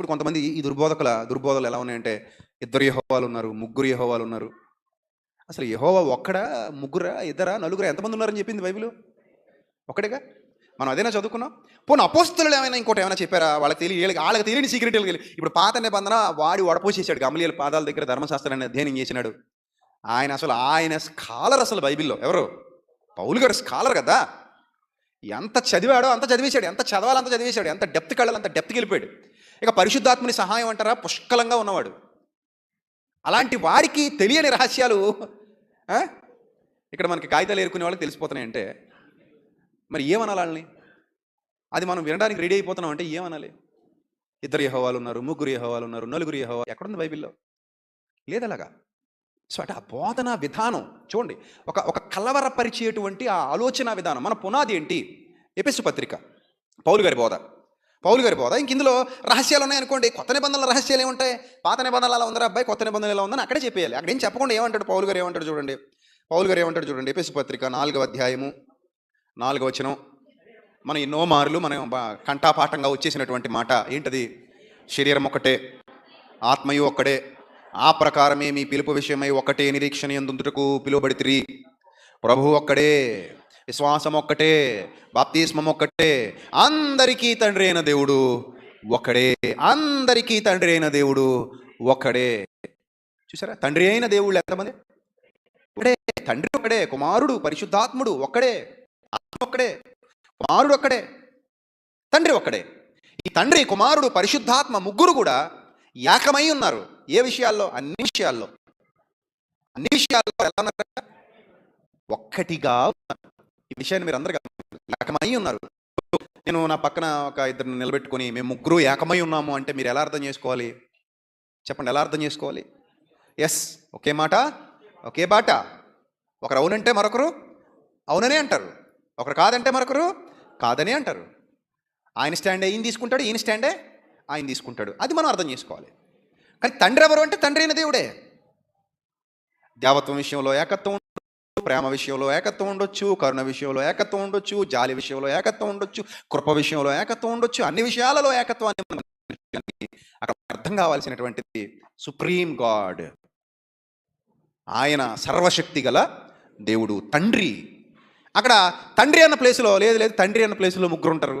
ఇప్పుడు కొంతమంది ఈ దుర్బోధకుల దుర్బోధలు ఎలా ఉన్నాయంటే ఇద్దరు యహోవాలు ఉన్నారు ముగ్గురు యహోవాలు ఉన్నారు. అసలు యహోవా ఒక్కడా ముగ్గురా ఇద్దరా నలుగురా ఎంతమంది ఉన్నారని చెప్పింది బైబిల్? ఒక్కడేగా? మనం అదేనా చదువుకున్నాం? పోనీ అపోస్తులు ఏమైనా ఇంకోటి ఏమైనా చెప్పారా? వాళ్ళకి తెలియ వాళ్ళకి తెలియని సీక్రెట్ వెళ్ళి ఇప్పుడు పాత నిబంధన వాడి వడపోసేసాడు గమలీల పాదాల దగ్గర ధర్మశాస్త్రాన్ని అధ్యయనం చేసినాడు. ఆయన అసలు ఆయన స్కాలర్ అసలు బైబిల్లో ఎవరు? పౌలు గారు స్కాలర్ కదా? ఎంత చదివాడో అంత చదివేశాడు ఎంత చదవాలంత అంత చదివేశాడు ఎంత డెప్త్ కళ్ళాలి అంత డెప్త్కి వెళ్ళిపోయాడు. ఇక పరిశుద్ధాత్మని సహాయం అంటారా? పుష్కలంగా ఉన్నవాడు. అలాంటి వారికి తెలియని రహస్యాలు ఇక్కడ మనకి కాగితాలు ఏరుకునే వాళ్ళకి తెలిసిపోతున్నాయంటే మరి ఏమనాలి వాళ్ళని అది మనం వినడానికి రెడీ అయిపోతున్నాం అంటే ఏమనాలి? ఇద్దరు యహోవాలు ఉన్నారు ముగ్గురు యహోవాలు ఉన్నారు నలుగురు యహోవా ఎక్కడుంది బైబిల్లో? లేదు అలాగా? సో అంటే ఆ బోధన విధానం చూడండి ఒక ఒక కలవరపరిచేటువంటి ఆ ఆలోచన విధానం మన పునాది ఏంటి? ఎపిసు పత్రిక పౌలు గారి బోధ. పౌలు గారి పోదా? ఇంక ఇందులో రహస్యాలు ఉన్నాయనుకోండి కొత్త నిబంధనల రహస్యాలు ఏముంటాయి? పాత నిబంధనలు అలా ఉందరా అబ్బాయి? కొత్త నిబంధనలు ఎలా ఉందని అక్కడే చెప్పేయాలి. అక్కడ ఏం చెప్పకుండా ఏమంటాడు పౌలు గారు? ఏమంటాడు చూడండి. పౌలు గారు ఏమంటాడు చూడండి? ఎపిసు పత్రిక నాలుగవ అధ్యాయము నాలుగవ వచనం. మనం ఎన్నో మార్లు మనం కంఠాపాఠంగా వచ్చేసినటువంటి మాట ఏంటది? శరీరం ఒక్కటే ఆత్మయు ఒక్కడే. ఆ ప్రకారమే మీ పిలుపు విషయమై ఒకటే నిరీక్షణ ఎందుటకు పిలువబడితిరి. ప్రభు ఒక్కడే. విశ్వాసం ఒక్కటే బాప్తిస్మం ఒక్కటే అందరికీ తండ్రి అయిన దేవుడు ఒకడే అందరికీ తండ్రి అయిన దేవుడు ఒక్కడే. చూసారా? తండ్రి అయిన దేవుళ్ళు ఎంతమంది? ఒకడే తండ్రి ఒకడే కుమారుడు పరిశుద్ధాత్ముడు ఒక్కడే ఆత్మ ఒక్కడే కుమారుడు ఒక్కడే తండ్రి ఒక్కడే. ఈ తండ్రి కుమారుడు పరిశుద్ధాత్మ ముగ్గురు కూడా ఏకమై ఉన్నారు. ఏ విషయాల్లో? అన్ని విషయాల్లో. అన్ని విషయాల్లో ఎలా ఉన్నారు? ఒక్కటిగా ఉన్నారు. ఈ విషయాన్ని మీరు అందరు ఏకమై ఉన్నారు. నేను నా పక్కన ఒక ఇద్దరిని నిలబెట్టుకొని మేము ముగ్గురు ఏకమై ఉన్నాము అంటే మీరు ఎలా అర్థం చేసుకోవాలి? చెప్పండి ఎలా అర్థం చేసుకోవాలి? ఎస్ ఒకే మాట ఒకే బాట. ఒకరు అవునంటే మరొకరు అవుననే అంటారు. ఒకరు కాదంటే మరొకరు కాదనే అంటారు. ఆయన స్టాండే ఈయన తీసుకుంటాడు ఈయన స్టాండే ఆయన తీసుకుంటాడు. అది మనం అర్థం చేసుకోవాలి. కానీ తండ్రి ఎవరు అంటే తండ్రి అయిన దేవుడే. దేవత్వం విషయంలో ఏకత్వం ప్రేమ విషయంలో ఏకత్వం ఉండొచ్చు కరుణ విషయంలో ఏకత్వం ఉండొచ్చు జాలి విషయంలో ఏకత్వం ఉండొచ్చు కృప విషయంలో ఏకత్వం ఉండొచ్చు అన్ని విషయాలలో ఏకత్వాన్ని అక్కడ అర్థం కావాల్సినటువంటిది సుప్రీం గాడ్. ఆయన సర్వశక్తి గల దేవుడు తండ్రి. అక్కడ తండ్రి అన్న ప్లేస్లో లేదు లేదు తండ్రి అన్న ప్లేస్లో ముగ్గురు ఉంటారు.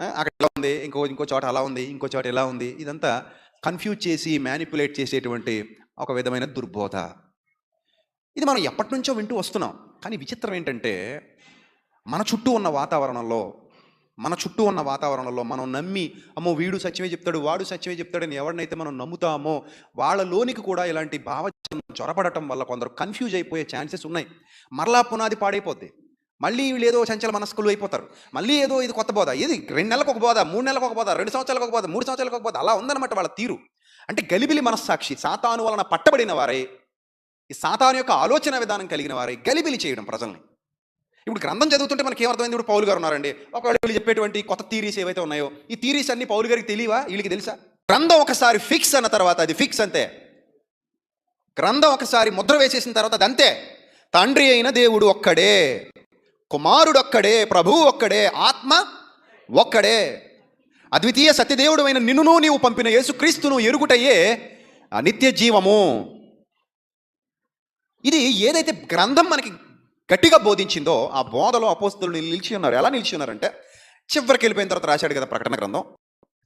అక్కడ ఎలా ఉంది? ఇంకో ఇంకో చోట అలా ఉంది ఇంకో చోట ఎలా ఉంది? ఇదంతా కన్ఫ్యూజ్ చేసి మ్యానిపులేట్ చేసేటువంటి ఒక విధమైన దుర్బోధ. ఇది మనం ఎప్పటి నుంచో వింటూ వస్తున్నాం. కానీ విచిత్రం ఏంటంటే మన చుట్టూ ఉన్న వాతావరణంలో మన చుట్టూ ఉన్న వాతావరణంలో మనం నమ్మి అమ్మో వీడు సత్యమే చెప్తాడు వాడు సత్యమే చెప్తాడని ఎవరినైతే మనం నమ్ముతామో వాళ్ళలోనికి కూడా ఇలాంటి భావజనం చొరబడటం వల్ల కొందరు కన్ఫ్యూజ్ అయిపోయే ఛాన్సెస్ ఉన్నాయి. మరలా పునాది పాడైపోద్ది. మళ్ళీ వీళ్ళు ఏదో చంచల మనస్కులు అయిపోతారు. మళ్ళీ ఏదో ఇది కొత్త బోధ. ఇది రెండు నెలలకు ఒక బోధ మూడు నెలలకు ఒక బోధ రెండు సంవత్సరాలకు ఒక బోధ మూడు సంవత్సరాలకు ఒక బోధ అలా ఉందన్నమాట వాళ్ళ తీరు. అంటే గలిబిలి మనస్సాక్షి సాతాను వలన పట్టబడిన వారే ఈ సాతాను యొక్క ఆలోచన విధానం కలిగిన వారై గలిబిలి చేయడం ప్రజల్ని. ఇప్పుడు గ్రంథం చదువుతుంటే మనకి ఏమర్థమైంది ఇప్పుడు పౌలు గారు ఉన్నారండి. ఒకవేళ వీళ్ళు చెప్పేటువంటి కొత్త థీరీస్ ఏవైతే ఉన్నాయో ఈ థీరీస్ అన్ని పౌలు గారికి తెలియవా? వీళ్ళకి తెలుసా? గ్రంథం ఒకసారి ఫిక్స్ అన్న తర్వాత అది ఫిక్స్ అంతే. గ్రంథం ఒకసారి ముద్ర వేసేసిన తర్వాత అది అంతే. తండ్రి అయిన దేవుడు ఒక్కడే కుమారుడు ఒక్కడే ప్రభువు ఒక్కడే ఆత్మ ఒక్కడే. అద్వితీయ సత్యదేవుడు అయిన నిన్నును నీవు పంపిన యేసుక్రీస్తును ఎరుగుటయే నిత్య జీవము. ఇది ఏదైతే గ్రంథం మనకి గట్టిగా బోధించిందో ఆ బోధలో అపోస్తులు నిలిచి ఉన్నారు. ఎలా నిలిచి ఉన్నారంటే చివరికి వెళ్ళిపోయిన తర్వాత రాశాడు కదా ప్రకటన గ్రంథం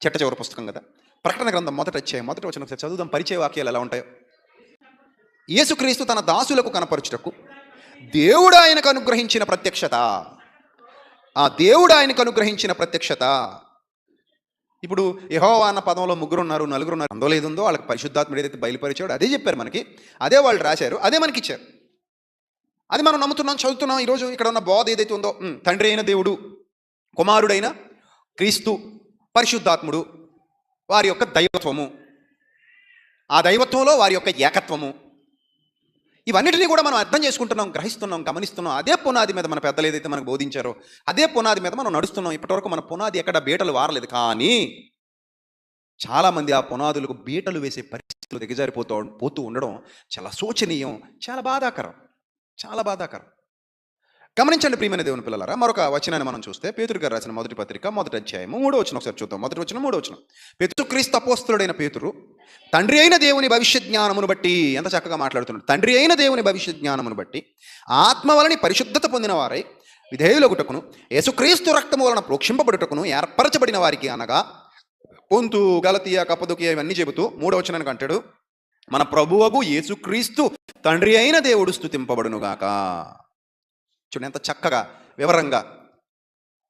చెట్ట చివరి పుస్తకం కదా. ప్రకటన గ్రంథం మొదట వచ్చాయి మొదట వచ్చిన ఒకసారి చదువుదాం. పరిచయ వాక్యాలు ఎలా ఉంటాయో. యేసుక్రీస్తు తన దాసులకు కనపరచుటకు దేవుడు ఆయనకు అనుగ్రహించిన ప్రత్యక్షత ఆ దేవుడు ఆయనకు అనుగ్రహించిన ప్రత్యక్షత ఇప్పుడు యహోవా అన్న పదంలో ముగ్గురు ఉన్నారు నలుగురు ఉన్నారు అందులో ఉందో వాళ్ళకి పరిశుద్ధాత్ముడు ఏదైతే బయలుపరిచాడు అదే చెప్పారు మనకి. అదే వాళ్ళు రాశారు అదే మనకి ఇచ్చారు అది మనం నమ్ముతున్నాం చదువుతున్నాం ఈరోజు ఇక్కడ ఉన్న బోధ ఏదైతే ఉందో తండ్రి అయిన దేవుడు కుమారుడైన క్రీస్తు పరిశుద్ధాత్ముడు వారి యొక్క దైవత్వము. ఆ దైవత్వంలో వారి యొక్క ఏకత్వము. ఇవన్నిటినీ కూడా మనం అర్థం చేసుకుంటున్నాం గ్రహిస్తున్నాం గమనిస్తున్నాం. అదే పునాది మీద మన పెద్దలు ఏదైతే మనకు బోధించారో అదే పునాది మీద మనం నడుస్తున్నాం. ఇప్పటివరకు మన పునాది ఎక్కడ బీటలు వారలేదు. కానీ చాలామంది ఆ పునాదులకు బీటలు వేసే పరిస్థితులు దిగజారిపోతూ పోతూ ఉండడం చాలా శోచనీయం చాలా బాధాకరం. చాలా బాధాకరం. గమనించండి ప్రియమైన దేవుని పిల్లలారా మరొక వచనాన్ని మనం చూస్తే పేతురు గారు రాసిన మొదటి పత్రిక మొదటి అధ్యాయము మూడో వచ్చిన ఒకసారి చూద్దాం. మొదటి వచ్చిన మూడో వచ్చిన పేతురు క్రీస్తు అపోస్తుడైన పేతురు తండ్రి అయిన దేవుని భవిష్య జ్ఞానమును బట్టి ఎంత చక్కగా మాట్లాడుతున్నాడు. తండ్రి అయిన దేవుని భవిష్య జ్ఞానమును బట్టి ఆత్మ వలని పరిశుద్ధత పొందిన వారై విధేయులగుటకును యేసుక్రీస్తు రక్తము వలన ప్రోక్షింపబడుటకును ఏర్పరచబడిన వారికి అనగా పొంతు గలతీయ కప్పదుకియ ఇవన్నీ చెబుతూ మూడో వచనానికి అంటాడు మన ప్రభువగు యేసుక్రీస్తు తండ్రి అయిన దేవుడు స్థుతింపబడునుగాక చూడండి ఎంత చక్కగా వివరంగా.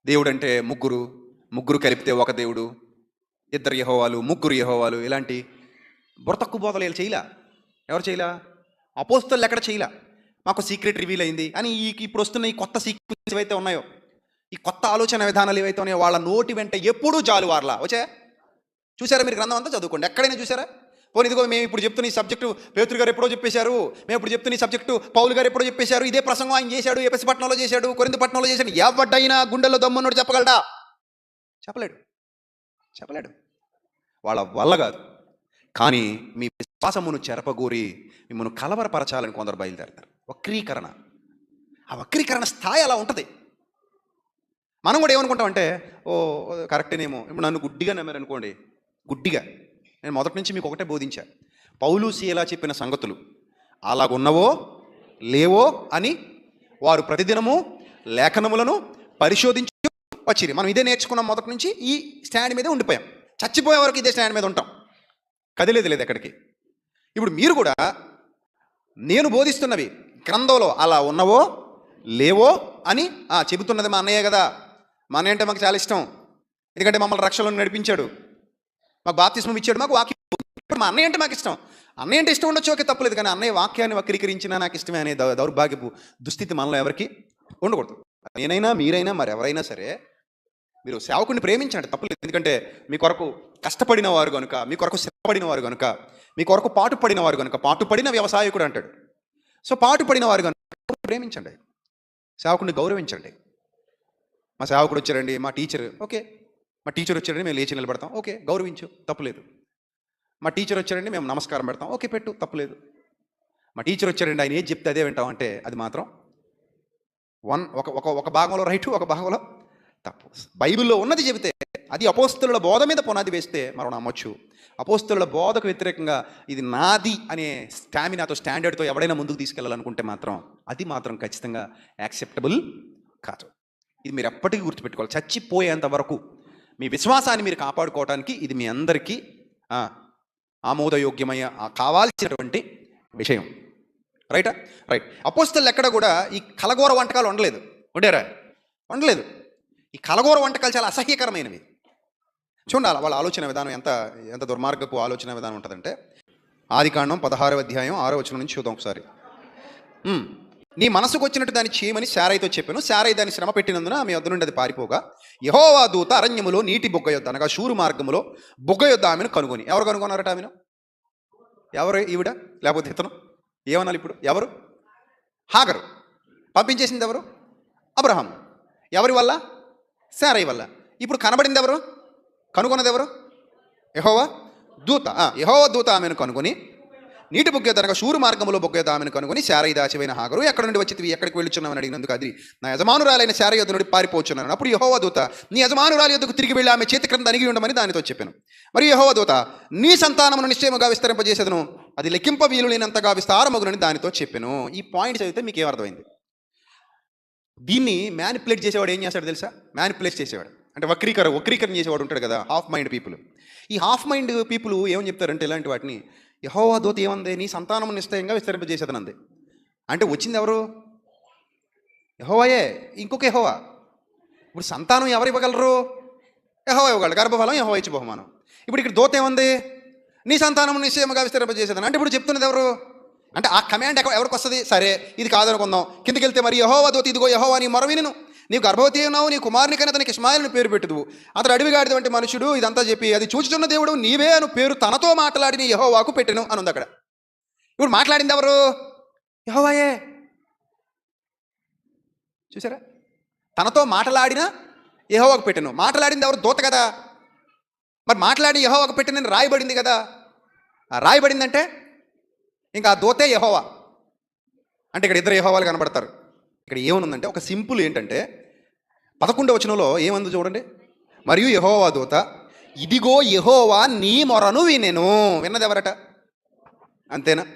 దేవుడు అంటే ముగ్గురు ముగ్గురు కలిపితే ఒక దేవుడు ఇద్దరు యహోవాలు ముగ్గురు యహోవాలు ఇలాంటి బుర్తక్కు బోధలు వీళ్ళు చేయలే. ఎవరు చేయలా? అపోస్తలు ఎక్కడ చేయలే? మాకు సీక్రెట్ రివీల్ అయింది అని ఈ ఇప్పుడు వస్తున్న ఈ కొత్త సీక్రెట్స్ ఏవైతే ఉన్నాయో ఈ కొత్త ఆలోచన విధానాలు ఏవైతే ఉన్నాయో వాళ్ళ నోటి వెంట ఎప్పుడూ జాలువార్లా. వచ్చే? చూసారా మీరు గ్రంథం అంతా? చదువుకోండి. ఎక్కడైనా చూసారా? పోనీ ఇదిగో మేము ఇప్పుడు చెప్తున్న ఈ సబ్జెక్టు పేతురు గారు ఎప్పుడో చెప్పేశారు. మేము ఇప్పుడు చెప్తున్న ఈ సబ్జెక్టు పౌలు గారు ఎప్పుడో చెప్పేశారు. ఇదే ప్రసంగం ఆయన చేశాడు ఎపసిపట్నంలో చేశాడు కొరిందపట్నంలో చేశాడు. ఎవడ్డైనా గుండెల్లో దమ్మున్నోడు చెప్పగలడా? చెప్పలేడు. చెప్పలేడు. వాళ్ళ వల్ల కాదు. కానీ మీ విశ్వాసమును చెరపగూరి మిమ్మల్ని కలవరపరచాలని కొందరు బయలుదేరతారు. వక్రీకరణ. ఆ వక్రీకరణ స్థాయి అలా ఉంటుంది. మనం కూడా ఏమనుకుంటామంటే ఓ కరెక్టేనేమో. ఇప్పుడు నన్ను గుడ్డిగా నమ్మారు అనుకోండి గుడ్డిగా. నేను మొదటి నుంచి మీకు ఒకటే బోధించా. పౌలు శీలా చెప్పిన సంగతులు అలాగున్నవో లేవో అని వారు ప్రతిదినము లేఖనములను పరిశోధించి వచ్చిరి. మనం ఇదే నేర్చుకున్నాం మొదటి నుంచి ఈ స్టాండ్ మీదే ఉండిపోయాం. చచ్చిపోయే వరకు ఇదే స్టాండ్ మీద ఉంటాం. కదిలేదు లేదు ఎక్కడికి. ఇప్పుడు మీరు కూడా నేను బోధిస్తున్నవి గ్రంథంలో అలా ఉన్నవో లేవో అని ఆ, చెబుతున్నది మా అన్నయ్య కదా. మా అన్నయ్య అంటే మాకు చాలా ఇష్టం. ఎందుకంటే మమ్మల్ని రక్షణలో నడిపించాడు. మాకు బాప్తిస్మం ఇచ్చాడు మాకు వాక్యం ఇప్పుడు మా అన్నయ్య అంటే మాకు ఇష్టం. అన్నయ్య అంటే ఇష్టం ఉండొచ్చు ఓకే తప్పలేదు. కానీ అన్నయ్య వాక్యాన్ని వక్రీకరించినా నాకు ఇష్టమే అనే దౌర్భాగ్యపు దుస్థితి మనలో ఎవరికి ఉండకూడదు. నేనైనా మీరైనా మరి ఎవరైనా సరే మీరు సేవకుని ప్రేమించండి తప్పలేదు. ఎందుకంటే మీ కొరకు కష్టపడిన వారు కనుక మీ కొరకు శ్రమపడిన వారు కనుక మీ కొరకు పాటుపడిన వారు కనుక పాటుపడిన వ్యవసాయకుడు అంటాడు. సో పాటుపడిన వారు కనుక ప్రేమించండి. సేవకుని గౌరవించండి. మా సేవకుడు వచ్చారండి మా టీచర్. ఓకే. మా టీచర్ వచ్చారండి మేము లేచి నిలబడతాం. ఓకే గౌరవించు తప్పులేదు. మా టీచర్ వచ్చారండి మేము నమస్కారం పెడతాం. ఓకే పెట్టు తప్పులేదు. మా టీచర్ వచ్చారండి ఆయన ఏది చెప్తే అదే వింటాం. అంటే అది మాత్రం వన్ ఒక ఒక ఒక భాగంలో రైటు ఒక భాగంలో తప్పు. బైబిల్లో ఉన్నది చెబితే అది అపోస్తుల బోధ మీద పునాది వేస్తే మనం నమ్మొచ్చు. అపోస్తుల బోధకు వ్యతిరేకంగా ఇది నాది అనే స్టామినాతో స్టాండర్డ్తో ఎవడైనా ముందుకు తీసుకెళ్ళాలనుకుంటే మాత్రం అది మాత్రం ఖచ్చితంగా యాక్సెప్టబుల్ కాదు. ఇది మీరు ఎప్పటికీ గుర్తుపెట్టుకోవాలి. చచ్చిపోయేంత వరకు మీ విశ్వాసాన్ని మీరు కాపాడుకోవడానికి ఇది మీ అందరికీ ఆమోదయోగ్యమయ్య ఆ, కావాల్సినటువంటి విషయం. రైటా? రైట్. అపోస్తలు ఎక్కడ కూడా ఈ కలగూర వంటకాలు వండలేదు. వండారా? వండలేదు. ఈ కలగూర వంటకాలు చాలా అసహ్యకరమైనవి. చూడాలి వాళ్ళ ఆలోచన విధానం ఎంత ఎంత దుర్మార్గపు ఆలోచన విధానం ఉంటుందంటే ఆది కాండం పదహారవ అధ్యాయం ఆరో వచనం నుంచి చూద్దాం ఒకసారి. నీ మనసుకు వచ్చినట్టు దాన్ని చేయమని శారైతో చెప్పాను. శారై దాన్ని శ్రమ పెట్టినందున ఆమె వద్ద నుండి అది పారిపోగా యహోవా దూత అరణ్యములో నీటి బుగ్గ యొద్ద అనగా షూరు మార్గములో బుగ్గ యొద్ద ఆమెను కనుగొని. ఎవరు కనుగొన్నారట ఆమెను? ఎవరు ఈవిడ? లేకపోతే ఇతను? ఏమనాలి ఇప్పుడు? ఎవరు? హాగరు. పంపించేసింది ఎవరు? అబ్రహాం ఎవరి వల్ల? శారై వల్ల. ఇప్పుడు కనబడింది ఎవరు? కనుగొన్నది ఎవరు? యహోవా దూత. ఆ, దూత ఆమెను కనుగొని నీటి బొగ్గ తనక షూరు మార్గంలో బొగ్గేదామని ఆమెను కనుగొని శారయ్య దాచివైన హాగరు. ఎక్కడ నుండి వచ్చి ఎక్కడికి వెళ్ళుచున్నామని అడిగినందుకు అది నా యజమానురాలైన శారయ్య నుండి పారిపోచున్నాను. అప్పుడు యహోవా దూత నీ యజమానురాలి యొద్దకు తిరిగి వెళ్ళి ఆమె చేతి క్రింద అణిగి ఉండమని దానితో చెప్పాను. మరి యహోవా దూత నీ సంతానమును నిశ్చయముగా విస్తరింపజేసేదను అది లెక్కింప వీలు లేనంతగా విస్తారమగునని దానితో చెప్పాను. ఈ పాయింట్ చదివితే మీకు ఏమర్థమైంది దీన్ని మ్యానిపులేట్ చేసేవాడు ఏం చేస్తాడు తెలుసా? మ్యానిపులేట్ చేసేవాడు. అంటే వక్రీకరణ వక్రీకరణ చేసేవాడు ఉంటాడు కదా హాఫ్ మైండ్ పీపుల్ ఈ హాఫ్ మైండ్ పీపుల్ ఏమని చెప్తారంటే ఇలాంటి వాటిని యహోవా దూత ఏమంది? నీ సంతానం నిశ్చయంగా విస్తరింపజేసేదనంది. అంటే వచ్చింది ఎవరు? యహోవాయే ఇంకొక యహోవా. ఇప్పుడు సంతానం ఎవరు ఇవ్వగలరు? యహోవా ఇవ్వగలరు గర్భఫలం యహోవా ఇచ్చి బహుమానం. ఇప్పుడు ఇక్కడ దూత ఏముంది? నీ సంతానం నిశ్చయంగా విస్తరింపజేసేదని. అంటే ఇప్పుడు చెప్తున్నది ఎవరు? అంటే ఆ కమాండ్ ఎవరికి వస్తుంది? సరే ఇది కాదనుకుందాం. కిందకి వెళ్తే మరి యహోవా దోతి ఇదిగో యహోవా నీ మొరవిను నీవు గర్భవతి ఉన్నావు నీ కుమారునికైనా అతనికి ఇస్మాయిల్ని పేరు పెట్టుదు అతడు అడవిగాడిటువంటి మనుషుడు ఇదంతా చెప్పి అది చూచుచున్న దేవుడు నీవే అను పేరు తనతో మాట్లాడిన యహోవాకు పెట్టెను అని ఉంది అక్కడ. ఇప్పుడు మాట్లాడింది ఎవరు? యహోవాయే. చూసారా తనతో మాట్లాడిన యహోవాకు పెట్టాను. మాట్లాడింది ఎవరు? దూత కదా. మరి మాట్లాడి యహోవాకు పెట్టిన రాయబడింది కదా. రాయబడిందంటే ఇంకా ఆ దోతే యహోవా. అంటే ఇక్కడ ఇద్దరు యహోవాలు కనబడతారు. ఇక్కడ ఏమనుందంటే ఒక సింపుల్ ఏంటంటే పదకొండవ వచనంలో ఏమంది చూడండి? మరియు యహోవా దూత ఇదిగో యహోవా నీ మొరను వినెను. విన్నది ఎవరట అంతేనా?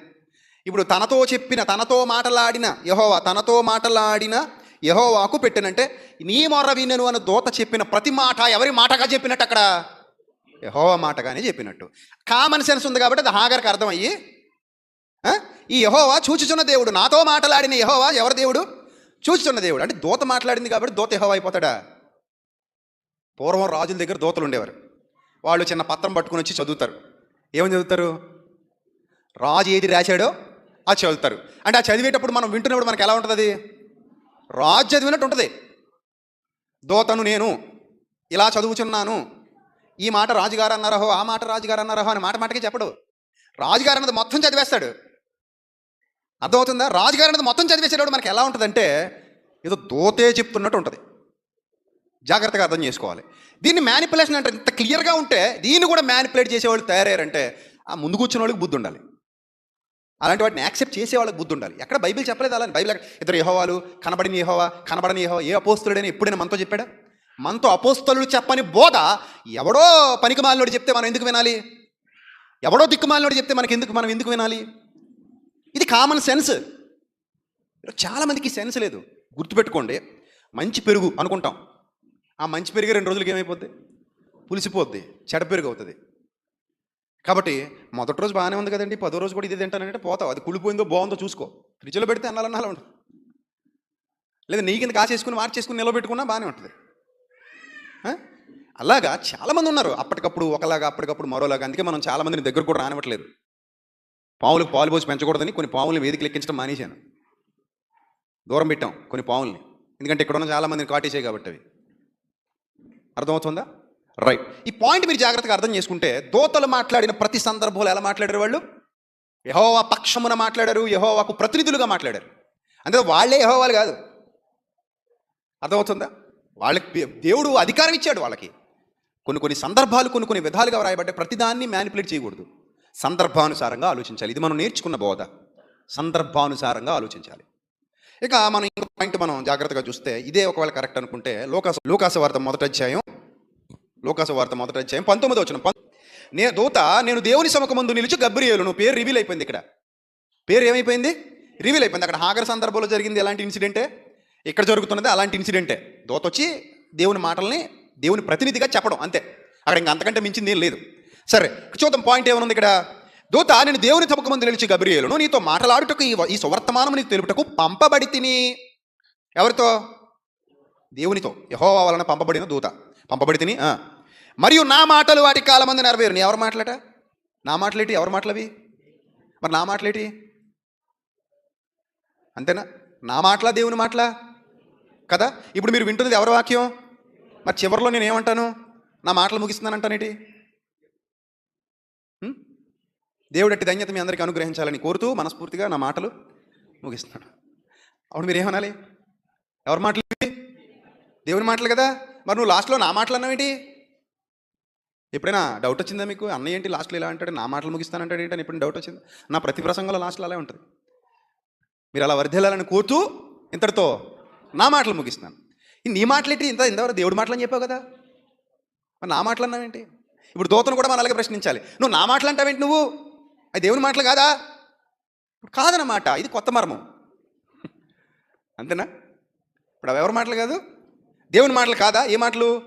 ఇప్పుడు తనతో చెప్పిన తనతో మాటలాడిన యహోవా తనతో మాటలాడిన యహోవాకు పెట్టినంటే నీ మొర వినెను అని దూత చెప్పిన ప్రతి మాట ఎవరి మాటగా చెప్పినట్టు అక్కడ? యహోవా మాటగానే చెప్పినట్టు. కామన్ సెన్స్ ఉంది కాబట్టి అది హాగర్కి అర్థమయ్యి ఈ యహోవా చూచుచున్న దేవుడు నాతో మాట్లాడిన యహోవా ఎవరి దేవుడు? చూస్తున్న దేవుడు. అంటే దోత మాట్లాడింది కాబట్టి దోత ఎహో అయిపోతాడా? పూర్వం రాజుల దగ్గర దోతలు ఉండేవారు. వాళ్ళు చిన్న పత్రం పట్టుకుని వచ్చి చదువుతారు. ఏమని చదువుతారు? రాజు ఏది రాశాడో అది చదువుతారు. అంటే ఆ చదివేటప్పుడు మనం వింటున్నప్పుడు మనకి ఎలా ఉంటుంది? రాజు చదివినట్టు ఉంటుంది. దూతను నేను ఇలా చదువుచున్నాను. ఈ మాట రాజుగారు అన్నారహో ఆ మాట రాజుగారు అన్నారహో అని మాట మాటకి చెప్పడు. రాజుగారు అన్నది మొత్తం చదివేస్తాడు. అర్థమవుతుందా? రాజుగారు అనేది మొత్తం చదివేసేటప్పుడు మనకి ఎలా ఉంటుందంటే ఏదో దోతే చెప్తున్నట్టు ఉంటుంది. జాగ్రత్తగా అర్థం చేసుకోవాలి. దీన్ని మ్యానిపులేషన్ అంటే ఇంత క్లియర్గా ఉంటే దీన్ని కూడా మ్యానిపులేట్ చేసేవాళ్ళు తయారయ్యారంటే ఆ ముందు కూర్చున్న వాళ్ళకి బుద్ధి ఉండాలి. అలాంటి వాటిని యాక్సెప్ట్ చేసే వాళ్ళకి బుద్ధి ఉండాలి. ఎక్కడ బైబిల్ చెప్పలేదు అలా బైబిల్ ఇద్దరు యహోవాలు కనబడిన యహోవా కనబడని యహోవా ఏ అపోస్తుడని ఎప్పుడైనా మనతో చెప్పాడా? మనతో అపోస్తలు చెప్పని బోధ ఎవడో పనికి మాలినోడు చెప్తే మనం ఎందుకు వినాలి? ఎవడో దిక్కుమాలినోడు చెప్తే మనకి ఎందుకు మనం ఎందుకు వినాలి? ఇది కామన్ సెన్స్ చాలామందికి సెన్స్ లేదు. గుర్తుపెట్టుకోండి మంచి పెరుగు అనుకుంటాం. ఆ మంచి పెరుగు రెండు రోజులకి ఏమైపోద్ది? పులిసిపోద్ది చెడ పెరుగు అవుతుంది. కాబట్టి మొదటి రోజు బాగానే ఉంది కదండి పదో రోజు కూడా ఇది తింటానంటే పోతావు. అది కుళ్ళిపోయిందో బాగుందో చూసుకో. ఫ్రిడ్జ్లో పెడితే అన్నాలన్నా అలా ఉంటుంది. లేదా నీ కింద కాసేసుకుని మార్చేసుకుని నిలబెట్టుకున్నా బాగానే ఉంటుంది. అలాగా చాలామంది ఉన్నారు. అప్పటికప్పుడు ఒకలాగా అప్పటికప్పుడు మరోలాగా. అందుకే మనం చాలామందిని దగ్గర కూడా రానివ్వట్లేదు. పావులకు పాలు పోసి పెంచకూడదని కొన్ని పావుల్ని వేదికలు ఎక్కించడం మానేశాను. దూరం పెట్టాం కొన్ని పావుల్ని. ఎందుకంటే ఇక్కడ ఉన్న చాలామందిని కాటేసాయి కాబట్టి అవి. అర్థమవుతుందా? రైట్ ఈ పాయింట్ మీరు జాగ్రత్తగా అర్థం చేసుకుంటే దోతలు మాట్లాడిన ప్రతి సందర్భంలో ఎలా మాట్లాడారు వాళ్ళు? యహోవా పక్షమున మాట్లాడారు యహోవాకు ప్రతినిధులుగా మాట్లాడారు. అంటే వాళ్ళే యహోవాలు కాదు. అర్థమవుతుందా? వాళ్ళకి దేవుడు అధికారం ఇచ్చాడు వాళ్ళకి. కొన్ని కొన్ని సందర్భాలు కొన్ని కొన్ని విధాలుగా వ్రాయబడ్డాయి ప్రతిదాన్ని మ్యానిపులేట్ చేయకూడదు. సందర్భానుసారంగా ఆలోచించాలి. ఇది మనం నేర్చుకున్న బోధ. సందర్భానుసారంగా ఆలోచించాలి. ఇక మనం ఇంకో పాయింట్ మనం జాగ్రత్తగా చూస్తే ఇదే ఒకవేళ కరెక్ట్ అనుకుంటే లోకాస లోకాస వార్త మొదటి అధ్యాయం లోకాస వార్త మొదటి అధ్యాయం పంతొమ్మిది వచ్చిన నే దూత నేను దేవుని సముఖమందు నిలిచి గబ్రియేలు నువ్వు పేరు రివీల్ అయిపోయింది ఇక్కడ. పేరు ఏమైపోయింది? రివీల్ అయిపోయింది. అక్కడ హాగర్ సందర్భంలో జరిగింది ఎలాంటి ఇన్సిడెంటే ఇక్కడ జరుగుతున్నది? అలాంటి ఇన్సిడెంటే దోత వచ్చి దేవుని మాటల్ని దేవుని ప్రతినిధిగా చెప్పడం అంతే. అక్కడ ఇంకా అంతకంటే మించింది ఏం లేదు. సరే చూద్దాం పాయింట్ ఏమనుంది ఇక్కడ? దూత నేను దేవుని తమకమందు నిలిచి గబ్రియేలును నీతో మాట్లాడుటకు ఈ ఈ సువర్తమానం నీకు తెలుపుటకు పంపబడి తిని ఎవరితో? దేవునితో. యహోవా వలన పంపబడిన దూత. పంపబడి తిని మరియు నా మాటలు వాటి కాలమంది నెరవేరు నీ ఎవరు మాట్లాట? నా మాటలేటి? ఎవరు మాటలవి? మరి నా మాటలేటి? అంతేనా? నా మాటలా దేవుని మాటలా? కదా? ఇప్పుడు మీరు వింటున్నది ఎవరి వాక్యం? మరి చివరిలో నేను ఏమంటాను నా మాటలు ముగిస్తున్నాను దేవుడట్టి ధన్యత మీ అందరికీ అనుగ్రహించాలని కోరుతూ మనస్ఫూర్తిగా నా మాటలు ముగిస్తున్నాడు అప్పుడు మీరు ఏమనాలి? ఎవరి మాటలు? దేవుని మాటలు కదా? మరి నువ్వు లాస్ట్లో నా మాటలు అన్నావేంటి ఎప్పుడైనా డౌట్ వచ్చిందా మీకు? అన్నయ్య ఏంటి లాస్ట్లో ఇలా అంటాడు నా మాటలు ముగిస్తానంటాడు ఏంటని ఎప్పుడైనా డౌట్ వచ్చింది? నా ప్రతి ప్రసంగంలో లాస్ట్లో అలా ఉంటుంది. మీరు అలా వర్ధిల్లాలని కోరుతూ ఇంతటితో నా మాటలు ముగిస్తున్నాను. ఈ నీ మాటలేంటి ఇంత ఇంతవరకు దేవుడి మాటలు అని చెప్పావు కదా? మరి నా మాటలు అన్నావేంటి? ఇప్పుడు దోతను కూడా మనం అలాగే ప్రశ్నించాలి. నువ్వు నా మాటలు అంటావేంటి నువ్వు? అది దేవుని మాటలు కాదా? కాదనమాట ఇది కొత్త మర్మం. అంతేనా? ఇప్పుడు అవి ఎవరి మాటలు కాదు? దేవుని మాటలు కాదా? ఏ మాటలు?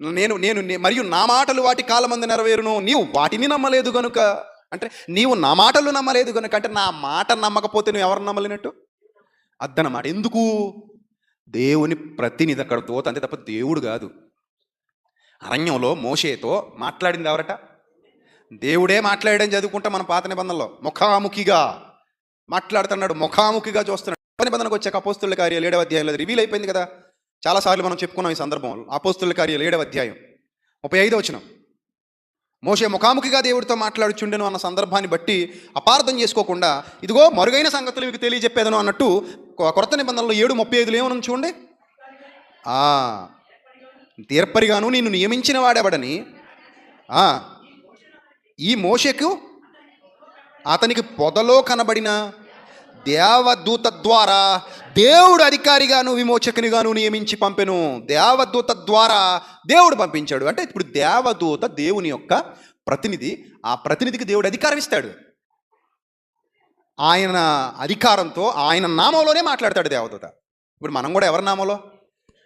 నేను నేను నే- మరియు నా మాటలు వాటి కాలమంది నెరవేరును. నీవు వాటిని నమ్మలేదు కనుక అంటే నీవు నా మాటలు నమ్మలేదు కనుక అంటే నా మాట నమ్మకపోతే నువ్వు ఎవరు నమ్మలేనట్టు? అద్దనమాట ఎందుకు? దేవుని ప్రతినిధి అక్కడ తోత అంతే తప్ప దేవుడు కాదు. అరణ్యంలో మోషేతో మాట్లాడింది ఎవరట? దేవుడే మాట్లాడడం చదువుకుంటా మన పాత నిబంధనలో. ముఖాముఖిగా మాట్లాడుతున్నాడు ముఖాముఖిగా చూస్తున్నాడు. పాత నిబంధనకు వచ్చాక అపోస్తుల కార్యాలు ఏడవ అధ్యాయంలో రివీల్ అయిపోయింది కదా. చాలాసార్లు మనం చెప్పుకున్నాం ఈ సందర్భంలో అపోస్తుల కార్యాలు ఏడవ అధ్యాయం ముప్పై ఐదో వచ్చినాం మోషే ముఖాముఖిగా దేవుడితో మాట్లాడుచుండెను అన్న సందర్భాన్ని బట్టి అపార్థం చేసుకోకుండా ఇదిగో మరుగైన సంగతులు మీకు తెలియజెప్పేదను అన్నట్టు కొరత నిబంధనలు ఏడు ముప్పై ఐదులు ఏమని చూడండి. తీర్పరిగాను నిన్ను నియమించిన వాడెవడని. ఈ మోషకు అతనికి పొదలో కనబడిన దేవదూత ద్వారా దేవుడు అధికారిగాను విమోచకునిగాను నియమించి పంపెను. దేవదూత ద్వారా దేవుడు పంపించాడు. అంటే ఇప్పుడు దేవదూత దేవుని యొక్క ప్రతినిధి ఆ ప్రతినిధికి దేవుడు అధికారం ఇస్తాడు. ఆయన అధికారంతో ఆయన నామంలోనే మాట్లాడతాడు దేవదూత. ఇప్పుడు మనం కూడా ఎవరి నామంలో?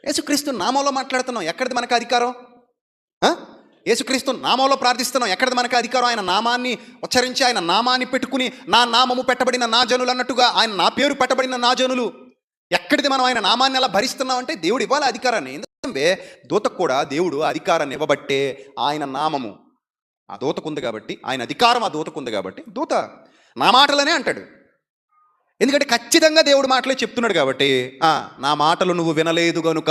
యేసుక్రీస్తు నామంలో మాట్లాడుతున్నాం. ఎక్కడిది మనకు అధికారం? యేసుక్రీస్తు నామంలో ప్రార్థిస్తున్నాం. ఎక్కడిది మనకు అధికారం? ఆయన నామాన్ని ఉచ్చరించి ఆయన నామాన్ని పెట్టుకుని నా నామము పెట్టబడిన నా జనులు అన్నట్టుగా ఆయన నా పేరు పెట్టబడిన నా జనులు. ఎక్కడిది మనం ఆయన నామాన్ని అలా భరిస్తున్నాం అంటే దేవుడు ఇవ్వాలి అధికారాన్ని. ఎందుకంటే దూతకు కూడా దేవుడు అధికారాన్ని ఇవ్వబట్టే ఆయన నామము. ఆ దూతకుంది కాబట్టి ఆయన అధికారం ఆ దూతకు ఉంది కాబట్టి దూత నా మాటలనే అంటాడు. ఎందుకంటే ఖచ్చితంగా దేవుడు మాటలే చెప్తున్నాడు కాబట్టి "ఆ, నా మాటలు నువ్వు వినలేదు గనుక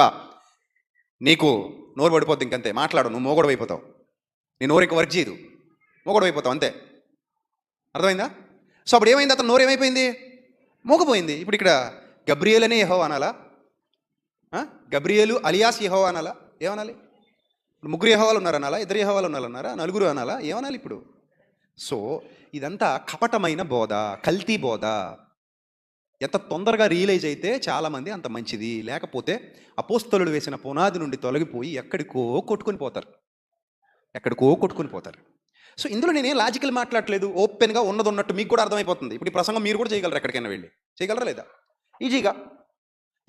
నీకు నోరు పడిపోద్ది ఇంకంతే. మాట్లాడు నువ్వు మోగొడవ అయిపోతావు. నీ నోరు ఇంకా వర్క్ చేయదు. మోగొడవ అయిపోతావు అంతే. అర్థమైందా? సో అప్పుడు ఏమైంది? అతను నోరు ఏమైపోయింది? మోగపోయింది. ఇప్పుడు ఇక్కడ గబ్రియల్ అనే యహో అనాలా? గబ్రియలు అలియాస్ యహో అనాలా? ఏమనాలి? ఇప్పుడు ముగ్గురు యహోవాలు ఉన్నారనాలా? ఇద్దరు యహోవాలు ఉన్నారన్నారా? నలుగురు అనాలా? ఏమనాలి ఇప్పుడు? సో ఇదంతా కపటమైన బోధ కల్తీ బోధ. ఎంత తొందరగా రియలైజ్ అయితే చాలామంది అంత మంచిది. లేకపోతే అపోస్తలుడు వేసిన పునాది నుండి తొలగిపోయి ఎక్కడికో కొట్టుకొని పోతారు. ఎక్కడికో కొట్టుకొని పోతారు. సో ఇందులో నేనే లాజికల్ మాట్లాడలేదు ఓపెన్గా ఉన్నది ఉన్నట్టు మీకు కూడా అర్థమైపోతుంది. ఇప్పుడు ఈ ప్రసంగం మీరు కూడా చేయగలరు ఎక్కడికైనా వెళ్ళి? చేయగలరా లేదా? ఈజీగా.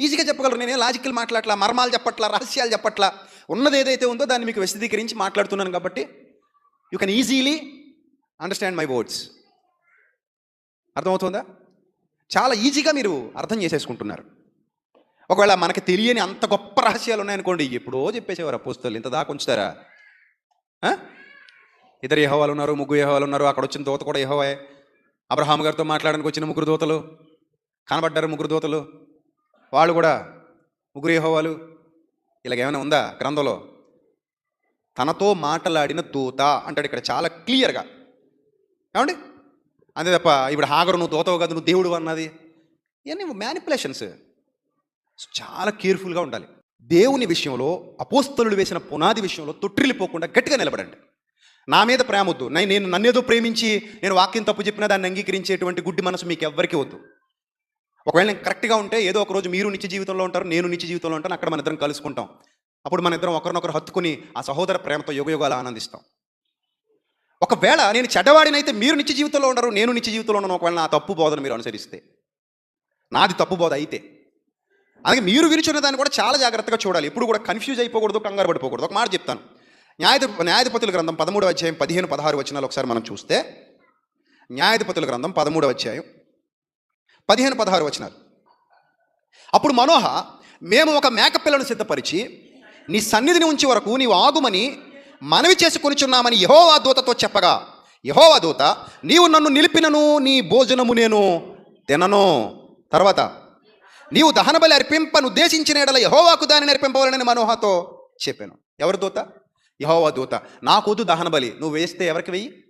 ఈజీగా చెప్పగలరు. నేనే లాజికల్ మాట్లాడలా మర్మాలు చెప్పట్లా? రహస్యాలు చెప్పట్లా? ఉన్నది ఏదైతే ఉందో దాన్ని మీకు విశదీకరించి మాట్లాడుతున్నాను కాబట్టి you can easily understand my words అర్థమవుతుందా? చాలా ఈజీగా మీరు అర్థం చేసేసుకుంటున్నారు. ఒకవేళ మనకి తెలియని అంత గొప్ప రహస్యాలు ఉన్నాయనుకోండి ఎప్పుడో చెప్పేసేవారు అపోస్తలు ఇంత దాకా ఉంచుతారా? ఇద్దరు యహోవాలు ఉన్నారు ముగ్గురు యహోవాలు ఉన్నారు అక్కడ వచ్చిన దూత కూడా యహోవాయే అబ్రహాం గారితో మాట్లాడడానికి వచ్చిన ముగ్గురు దూతలు కనబడ్డారు ముగ్గురు దూతలు. వాళ్ళు కూడా ముగ్గురు యహోవాలు. ఇలాగేమైనా ఉందా గ్రంథంలో? తనతో మాట్లాడిన దూత అంటాడు ఇక్కడ చాలా క్లియర్గా. ఏమండి? అంతే తప్ప ఇప్పుడు హాగరు నువ్వు దోతవు కదా నువ్వు దేవుడు అన్నది. ఇవన్నీ మ్యానిపులేషన్స్ చాలా కేర్ఫుల్గా ఉండాలి. దేవుని విషయంలో అపోస్తలు వేసిన పునాది విషయంలో తొట్టిల్లిపోకుండా గట్టిగా నిలబడండి. నా మీద ప్రేమ వద్దు. నేను నేను నన్నేదో ప్రేమించి నేను వాక్యం తప్పు చెప్పినా దాన్ని అంగీకరించేటువంటి గుడ్డి మనసు మీకు ఎవ్వరికీ వద్దు. ఒకవేళ నేను కరెక్ట్గా ఉంటే ఏదో ఒక రోజు మీరు నిత్య జీవితంలో ఉంటారు నేను నిత్య జీవితంలో ఉంటాను అక్కడ మన ఇద్దరం కలుసుకుంటాం. అప్పుడు మన ఇద్దరం ఒకరినొకరు హత్తుకుని ఆ సహోదర ప్రేమతో యుగయుగాలు ఆనందిస్తాం. ఒకవేళ నేను చెడ్డవాడినైతే మీరు నిత్య జీవితంలో ఉండరు నేను నిత్య జీవితంలో ఉండను. ఒకవేళ నా తప్పు బోధన మీరు అనుసరిస్తే. నాది తప్పు బోధ అయితే. అలాగే మీరు విరుచున్న దాన్ని కూడా చాలా జాగ్రత్తగా చూడాలి. ఎప్పుడు కూడా కన్ఫ్యూజ్ అయిపోకూడదు కంగారు పడిపోకూడదు. ఒక మాట చెప్తాను. న్యాయధి న్యాయధిపతుల గ్రంథం పదమూడు అధ్యాయం పదిహేను పదహారు వచనాలు ఒకసారి మనం చూస్తే న్యాయాధిపతుల గ్రంథం పదమూడు అధ్యాయం పదిహేను పదహారు వచనాలు. అప్పుడు మనోహ మేము ఒక మేకపిల్లను సిద్ధపరిచి నీ సన్నిధిని ఉంచే వరకు నీవు ఆగుమని మనవి చేసుకొనిచున్నామని యహోవా దూతతో చెప్పగా యహోవా దూత నీవు నన్ను నిలిపినను నీ భోజనము నేను తినను. తర్వాత నీవు దహనబలి అర్పింపను ఉద్దేశించిన ఎడల యహోవాకు దానిని అర్పింపవాలని మనోహతో చెప్పాను. ఎవరి దూత? యహోవా దూత నాకొద్దు దహనబలి నువ్వు వేస్తే ఎవరికి వెయ్యి?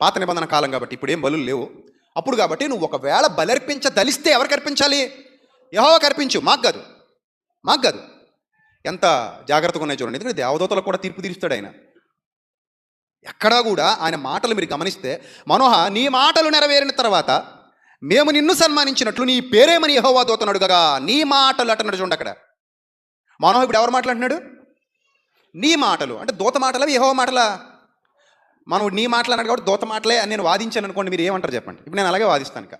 పాత నిబంధన కాలం కాబట్టి ఇప్పుడు ఏం బలులు లేవు. అప్పుడు కాబట్టి నువ్వు ఒకవేళ బలి అర్పించదలిస్తే ఎవరికి అర్పించాలి? యహోవాకి అర్పించు మాకు కాదు. మాకు కాదు. ఎంత జాగ్రత్తగా ఉన్నాయి చూడండి. ఎందుకంటే దేవదూతలకు కూడా తీర్పు తీరుస్తాడు ఆయన. ఎక్కడా కూడా ఆయన మాటలు మీరు గమనిస్తే మనోహ నీ మాటలు నెరవేరిన తర్వాత మేము నిన్ను సన్మానించినట్లు నీ పేరేమని యహోవా దూతనడు కదా నీ మాటలు అంటున్నాడు చూడండి అక్కడ. మనోహ ఇప్పుడు ఎవరు మాట్లాడుతున్నాడు నీ మాటలు. అంటే దూత మాటలా యహోవ మాటలా? మనం నీ మాటలు అన్నాడు కాబట్టి దూత మాటలే అని నేను వాదించాను అనుకోండి మీరు ఏమంటారు చెప్పండి. ఇప్పుడు నేను అలాగే వాదిస్తాను ఇక.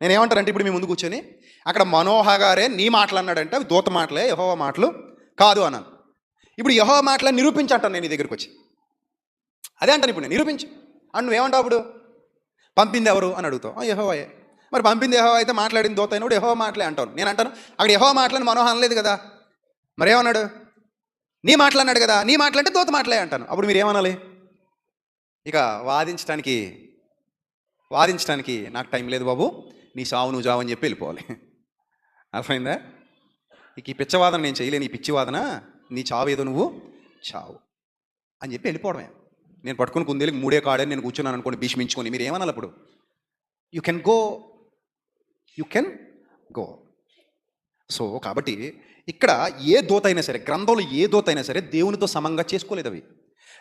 నేను ఏమంటారంటే ఇప్పుడు మీ ముందు కూర్చొని అక్కడ మనోహ గారే నీ మాటలు అన్నాడంటే అవి దూత మాటలే యహోవ మాటలు కాదు అన్నాను. ఇప్పుడు యహోవ మాటలు నిరూపించంటాను నేను నీ దగ్గరికి వచ్చి. అదే అంటాను ఇప్పుడు నేను నిరూపించు. అండ్ నువ్వేమంటావు అప్పుడు? పంపింది ఎవరు? అని అడుగుతావు. యహోవాయే. మరి పంపింది యహో అయితే మాట్లాడింది దోత అయినప్పుడు యహో మాటలే అంటాను నేను అంటాను అక్కడ యహో మాటలని మనోహ అనలేదు కదా. మరేమన్నాడు? నీ మాట్లాడినాడు కదా. నీ మాటలంటే దోత మాటలే అంటాను. అప్పుడు మీరు ఏమనాలి ఇక వాదించడానికి వాదించడానికి నాకు టైం లేదు బాబు. నీ సావు నువ్వు జావు అని చెప్పి వెళ్ళిపోవాలి. అర్థమైందా? ఇక ఈ పిచ్చవాదన నేను చేయలేను ఈ పిచ్చివాదన నీ చావు ఏదో నువ్వు చావు అని చెప్పి వెళ్ళిపోవడమే. నేను పట్టుకుని కుందేలికి మూడే కాడని నేను కూర్చున్నాను అనుకోండి భీష్మించుకొని. మీరు ఏమనాలి అప్పుడు? You can go you can go so కాబట్టి ఇక్కడ ఏ దోత అయినా సరే గ్రంథంలో ఏ దోత అయినా సరే దేవునితో సమంగా చేసుకోలేదు అవి.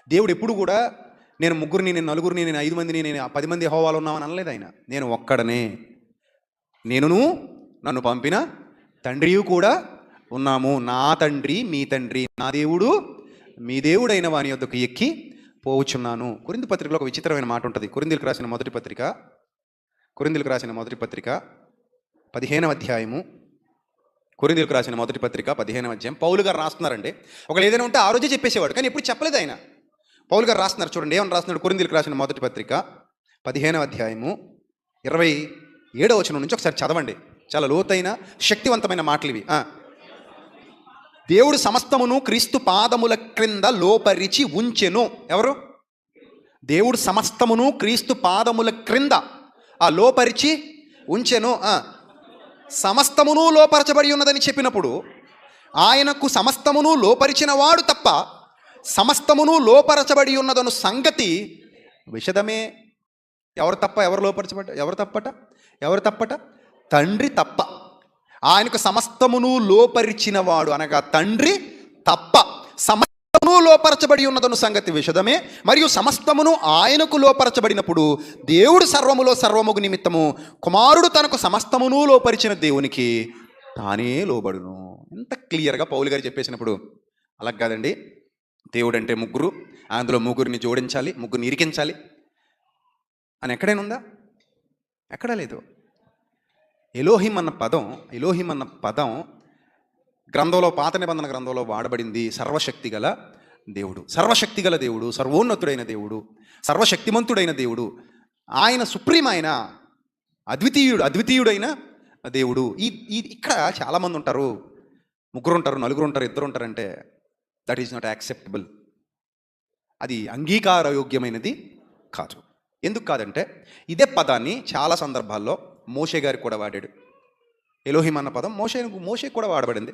దేవుడు ఎప్పుడు కూడా నేను ముగ్గురిని నేను నలుగురిని నేను ఐదు మందిని నేను పది మంది హోవాలు ఉన్నామని అనలేదు ఆయన. నేను ఒక్కడనే. నేనును నన్ను పంపిన తండ్రియు కూడా ఉన్నాము. నా తండ్రి మీ తండ్రి నా దేవుడు మీ దేవుడైన వాని యొద్దకు ఎక్కి పోవుచున్నాను కురింది పత్రికలో ఒక విచిత్రమైన మాట ఉంటుంది. కురిందులకు రాసిన మొదటి పత్రిక కురిందులకు రాసిన మొదటి పత్రిక పదిహేనవ అధ్యాయము. కొరిందులకు రాసిన మొదటి పత్రిక పదిహేనవ అధ్యాయం. పౌలు గారు రాస్తున్నారండి. ఒకళ్ళు ఏదైనా ఉంటే ఆ రోజే చెప్పేసేవాడు. కానీ ఎప్పుడు చెప్పలేదు ఆయన. పౌలు గారు రాస్తున్నారు. చూడండి ఏమని రాస్తున్నాడు? కొరిందులకు రాసిన మొదటి పత్రిక పదిహేనవ అధ్యాయము ఇరవై ఏడవ వచనం నుంచి ఒకసారి చదవండి. చాలా లోతైన శక్తివంతమైన మాటలు ఇవి. దేవుడు సమస్తమును క్రీస్తు పాదముల క్రింద లోపరిచి ఉంచెను. ఎవరు? దేవుడు సమస్తమును క్రీస్తు పాదముల క్రింద ఆ లోపరిచి ఉంచెను. సమస్తమును లోపరచబడి ఉన్నదని చెప్పినప్పుడు ఆయనకు సమస్తమును లోపరిచిన వాడు తప్ప సమస్తమును లోపరచబడి ఉన్నదను సంగతి విషదమే. ఎవరు తప్ప ఎవరు లోపరచబడ్డ ఎవరు తప్పట? ఎవరు తప్పట? తండ్రి తప్ప. ఆయనకు సమస్తమును లోపరిచిన వాడు అనగా తండ్రి తప్ప సమస్తమును లోపరచబడి ఉన్నదను సంగతి విషదమే. మరియు సమస్తమును ఆయనకు లోపరచబడినప్పుడు దేవుడు సర్వములో సర్వముగు నిమిత్తము కుమారుడు తనకు సమస్తమును లోపరిచిన దేవునికి తానే లోబడును. ఎంత క్లియర్గా పౌలు గారు చెప్పేసినప్పుడు. అలా కాదండి. దేవుడు అంటే ముగ్గురు అందులో ముగ్గురిని జోడించాలి ముగ్గురిని ఇరికించాలి. అని ఎక్కడైనా ఉందా? ఎక్కడా లేదు. ఎలోహిం అన్న పదం ఎలోహిం అన్న పదం గ్రంథంలో పాత నిబంధన గ్రంథంలో వాడబడింది. సర్వశక్తి గల దేవుడు. సర్వశక్తి గల దేవుడు సర్వోన్నతుడైన దేవుడు సర్వశక్తిమంతుడైన దేవుడు ఆయన సుప్రీం ఆయన అద్వితీయుడు అద్వితీయుడైన దేవుడు. ఈ ఈ ఇక్కడ చాలామంది ఉంటారు ముగ్గురు ఉంటారు నలుగురు ఉంటారు ఇద్దరు ఉంటారంటే దట్ ఈజ్ నాట్ యాక్సెప్టబుల్ అది అంగీకారయోగ్యమైనది కాదు. ఎందుకు కాదంటే ఇదే పదాన్ని చాలా సందర్భాల్లో మోషే గారికి కూడా వాడాడు. ఎలోహిం అన్న పదం మోషే మోషే కూడా వాడబడింది.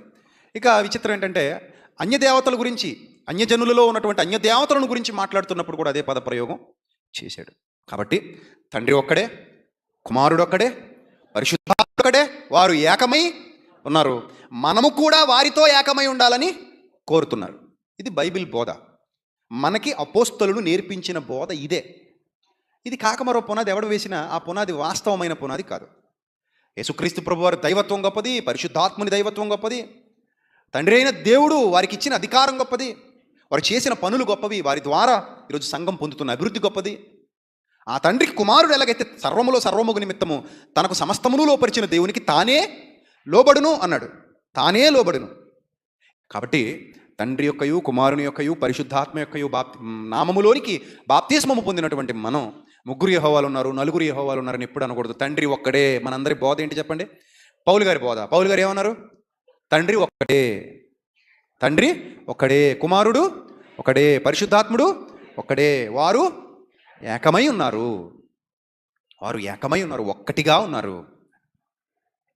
ఇక విచిత్రం ఏంటంటే అన్యదేవతల గురించి అన్యజనులలో ఉన్నటువంటి అన్యదేవతలను గురించి మాట్లాడుతున్నప్పుడు కూడా అదే పద ప్రయోగం చేశాడు. కాబట్టి తండ్రి ఒక్కడే కుమారుడు ఒక్కడే పరిశుద్ధ ఒక్కడే వారు ఏకమై ఉన్నారు. మనము కూడా వారితో ఏకమై ఉండాలని కోరుతున్నారు. ఇది బైబిల్ బోధ. మనకి అపోస్తలు నేర్పించిన బోధ ఇదే. ఇది కాక మరో పునాది ఎవడు వేసినా ఆ పునాది వాస్తవమైన పునాది కాదు. యేసుక్రీస్తు ప్రభు వారి దైవత్వం గొప్పది పరిశుద్ధాత్ముని దైవత్వం గొప్పది. తండ్రి అయిన దేవుడు వారికి ఇచ్చిన అధికారం గొప్పది. వారు చేసిన పనులు గొప్పవి. వారి ద్వారా ఈరోజు సంఘం పొందుతున్న అభివృద్ధి గొప్పది. ఆ తండ్రికి కుమారుడు ఎలాగైతే సర్వములో సర్వముగు నిమిత్తము తనకు సమస్తమును లోపరిచిన దేవునికి తానే లోబడును అన్నాడు. తానే లోబడును. కాబట్టి తండ్రి యొక్కయు కుమారుని యొక్కయు పరిశుద్ధాత్మ యొక్కయు బాప్ నామములోనికి బాప్తిస్మము పొందినటువంటి మనం ముగ్గురు యహోవాలు ఉన్నారు నలుగురు యహోవాలు ఉన్నారని ఎప్పుడు అనకూడదు. తండ్రి ఒక్కడే. మనందరి బోధ ఏంటి చెప్పండి? పౌలు గారి బోధ. పౌలు గారు ఏమన్నారు? తండ్రి ఒక్కడే. తండ్రి ఒక్కడే. కుమారుడు ఒకడే పరిశుద్ధాత్ముడు ఒక్కడే. వారు ఏకమై ఉన్నారు. వారు ఏకమై ఉన్నారు. ఒక్కటిగా ఉన్నారు.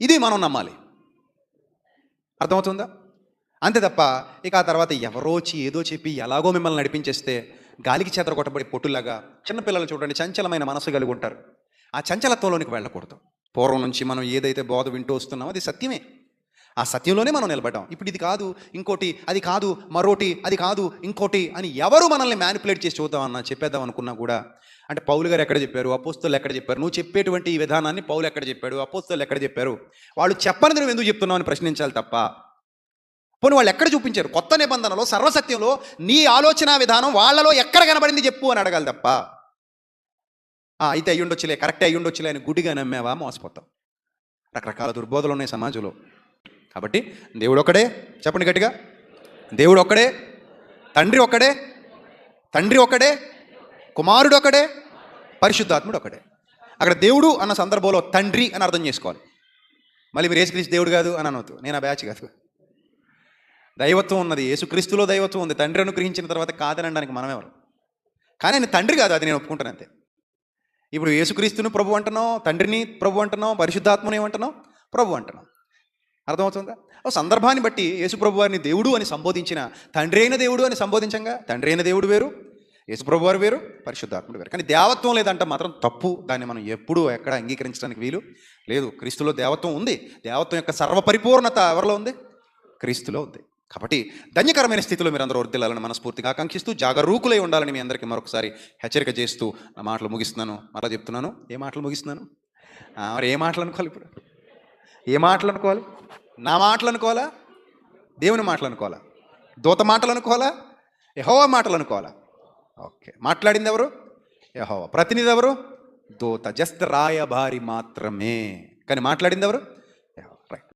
ఇది మనం నమ్మాలి. అర్థమవుతుందా? అంతే తప్ప ఇక ఆ తర్వాత ఎవరో వచ్చి ఏదో చెప్పి ఎలాగో మిమ్మల్ని నడిపించేస్తే గాలికి చేతర కొట్టబడి పొట్టులాగా చిన్నపిల్లలు చూడండి చంచలమైన మనసు కలిగి ఉంటారు. ఆ చంచలత్వంలోనికి వెళ్ళకూడదు. పూర్వం నుంచి మనం ఏదైతే బోధ వింటూ వస్తున్నామో అది సత్యమే. ఆ సత్యంలోనే మనం నిలబడ్డాం. ఇప్పుడు ఇది కాదు ఇంకోటి అది కాదు మరోటి అది కాదు ఇంకోటి అని ఎవరు మనల్ని మ్యానిపులేట్ చేసి చూద్దామన్నా చెప్పేద్దాం అనుకున్నా కూడా అంటే పౌలు గారు ఎక్కడ చెప్పారు అపోస్తులు ఎక్కడ చెప్పారు నువ్వు చెప్పేటువంటి ఈ విధానాన్ని పౌలు ఎక్కడ చెప్పాడు అపోస్తులు ఎక్కడ చెప్పారు వాళ్ళు చెప్పని నువ్వు ఎందుకు చెప్తున్నావు అని ప్రశ్నించాలి తప్ప పోనీ వాళ్ళు ఎక్కడ చూపించారు? కొత్త నిబంధనలో సర్వసత్యంలో నీ ఆలోచన విధానం వాళ్ళలో ఎక్కడ కనబడింది చెప్పు అని అడగాలి తప్ప. అయితే అయ్యుండొచ్చులే కరెక్ట్ అయ్యుండొచ్చులే అని గుడిగా నమ్మేవా? మోసపోతాం. రకరకాల దుర్బోధలు ఉన్నాయి సమాజంలో. కాబట్టి దేవుడు ఒకడే చెప్పండి గట్టిగా. దేవుడు ఒక్కడే తండ్రి ఒక్కడే తండ్రి ఒకడే కుమారుడు ఒకడే పరిశుద్ధాత్ముడు ఒకడే అక్కడ దేవుడు అన్న సందర్భంలో తండ్రి అని అర్థం చేసుకోవాలి. మళ్ళీ మీరు యేసుక్రీస్తు దేవుడు కాదు అని అనవద్దు నేను ఆ బ్యాచ్ కాదు. దైవత్వం ఉన్నది. యేసుక్రీస్తులో దైవత్వం ఉంది. తండ్రి అనుగ్రహించిన తర్వాత కాదనడానికి మనమెవరు కానీ ఆయన తండ్రి కాదు అది నేను ఒప్పుకుంటాను అంతే. ఇప్పుడు యేసుక్రీస్తుని ప్రభు అంటున్నాం తండ్రిని ప్రభు అంటున్నాం పరిశుద్ధాత్మని ఏమంటున్నాం ప్రభు అంటున్నాం అర్థమవుతుందా? ఓ సందర్భాన్ని బట్టి యేసుప్రభు వారిని దేవుడు అని సంబోధించిన తండ్రి అయిన దేవుడు అని సంబోధించంగా? తండ్రి అయిన దేవుడు వేరు యేసుప్రభు వారు వేరు పరిశుద్ధాత్ముడు వేరు. కానీ దేవత్వం లేదంటే మాత్రం తప్పు. దాన్ని మనం ఎప్పుడూ ఎక్కడ అంగీకరించడానికి వీలు లేదు. క్రీస్తులో దేవత్వం ఉంది. దేవత్వం యొక్క సర్వపరిపూర్ణత ఎవరిలో ఉంది? క్రీస్తులో ఉంది. కాబట్టి ధన్యకరమైన స్థితిలో మీరు అందరూ వర్దిల్లాలని మనస్ఫూర్తిగా ఆకాంక్షిస్తూ జాగరూకులై ఉండాలని మీ అందరికీ మరొకసారి హెచ్చరిక చేస్తూ నా మాటలు ముగిస్తున్నాను. మరలా చెప్తున్నాను. ఏ మాటలు ముగిస్తున్నాను? మరి ఏ మాటలు అనుకోవాలి ఇప్పుడు? ఏ మాటలు అనుకోవాలి? నా మాటలు అనుకోవాలా? దేవుని మాటలు అనుకోవాలా? దూత మాటలు అనుకోవాలా? యహోవా మాటలు అనుకోవాలా? ఓకే. మాట్లాడింది ఎవరు? యహోవా. ప్రతినిధి ఎవరు? దూత. జస్ట్ రాయబారి మాత్రమే. కానీ మాట్లాడింది ఎవరు?